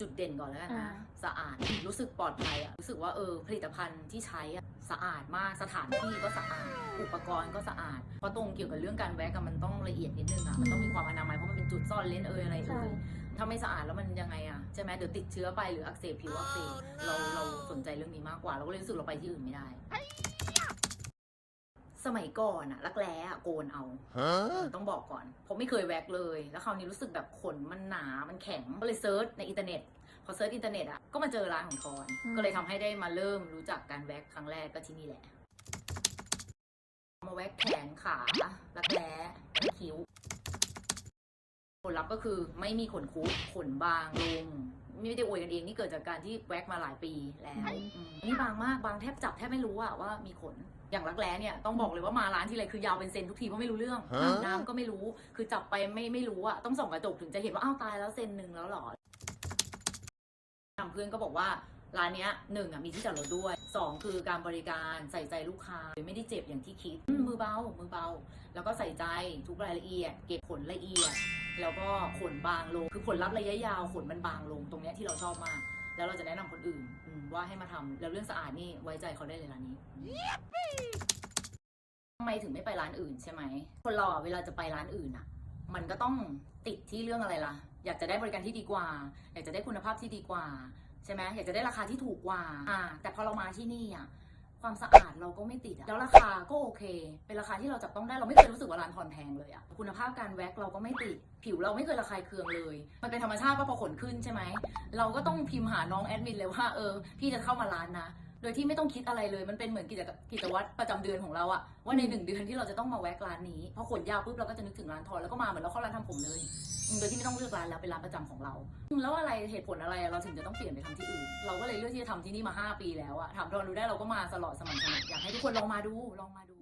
จุดเด่นก่อนแล้วกันอ่านะ สะอาดรู้สึกปลอดภัยอะรู้สึกว่าเออผลิตภัณฑ์ที่ใช้อะสะอาดมากสถานที่ก็สะอาด อุปกรณ์ก็สะอาด เพราะตรงเกี่ยวกับเรื่องการแวะกันมันต้องละเอียดนิดนึงอะมันต้องมีความอนามัยเพราะมันเป็นจุดซ่อนเลนเอยอะไรใช่เอยถ้าไม่สะอาดแล้วมันยังไงอะใช่ไหมเดี๋ยวติดเชื้อไปหรืออักเสบผิวอักเสบเราเราสนใจเรื่องนี้มากกว่า เราก็เลยรู้สึกเราไปที่อื่นไม่ได้ สมัยก่อนอะรักแร้อะโกนเอา Huh? ต้องบอกก่อน ผมไม่เคยแว็กเลย แล้วคราวนี้รู้สึกแบบขนมันหนา มันแข็ง ก็เลยเซิร์ชในอินเทอร์เน็ต พอเซิร์ชอินเทอร์เน็ตอะก็มาเจอร้านของทอนอืมก็เลยทำให้ได้มาเริ่มรู้จักการแว็กครั้งแรกก็ที่นี่แหละ มาแว็กแขนขารักแร้คิ้ว ผลลัพธ์ก็คือไม่มีขนคุดขนบางลง ไม่ได้อวยกันเองนี่เกิดจากการที่แว็กมาหลายปีแล้วอืมนี่บางมากบางแทบจับแทบไม่รู้อะว่ามีขนอย่างรักแร้เนี่ยต้องบอกเลยว่ามาร้านที่ไรคือยาวเป็นเซนทุกทีเพราะไม่รู้เรื่องฮะ อาบน้ำก็ไม่รู้คือจับไปไม่ไม่รู้อะต้องส่องกระจกถึงจะเห็นว่าอ้าวตายแล้วเซนหนึ่งแล้วเหรอทางเพื่อนก็บอกว่าร้านเนี้ยหนึ่งอะมีที่จอดรถด้วยสองคือการบริการใส่ใจลูกค้าไม่ได้เจ็บอย่างที่คิดอืมมือเบามือเบา แล้วก็ใส่ใจทุกรายละเอียด เก็บขนละเอียด แล้วก็ขนบางลง คือผลลัพธ์ระยะยาวขนมันบางลง ตรงเนี้ยที่เราชอบมาก แล้วเราจะแนะนำคนอื่นอืมว่าให้มาทำแล้วเรื่องสะอาดนี่ไว้ใจเขาได้เลยร้านนี้ทำไมถึงไม่ไปร้านอื่นใช่ไหมคนเราอะเวลาจะไปร้านอื่นอะมันก็ต้องติดที่เรื่องอะไรล่ะ อยากจะได้บริการที่ดีกว่า อยากจะได้คุณภาพที่ดีกว่า ใช่ไหมอยากจะได้ราคาที่ถูกกว่าอ่าแต่พอเรามาที่นี่อะ ความสะอาดเราก็ไม่ติดอะแล้วราคาก็โอเค เป็นราคาที่เราจับต้องได้เราไม่เคยรู้สึกว่าร้านทอนแพงเลยอะคุณภาพการแว็กเราก็ไม่ติด ผิวเราไม่เคยระคายเคืองเลย มันเป็นธรรมชาติว่าพอขนขึ้นใช่ไหมเราก็ต้องพิมพ์หาน้องแอดมินเลยว่าเออพี่จะเข้ามาร้านนะ ดยที่ไม่ต้องคิดอะไรเลย มันเป็นเหมือนกิจกกิจวัตรประจำเดือนของเราอะว่าในหนึ่งเดือนที่เราจะต้องมาแวะร้านนี้พอขนยาวปุ๊บเราก็จะนึกถึงร้านทอนแล้วก็มาเหมือนเราเข้าร้านทำผมเลยอืมโดยที่ไม่ต้องเลือกร้านแล้วเป็นร้านประจำของเราอืมแล้วอะไรเหตุผลอะไรอะเราถึงจะต้องเปลี่ยนไปทำที่อื่น เราก็เลยเลือกที่จะทำที่นี่มา 5 ปีแล้วอะถามทอนดูได้เราก็มาตลอดสม่ำเสมออยากให้ทุกคนลองมาดูลองมาดู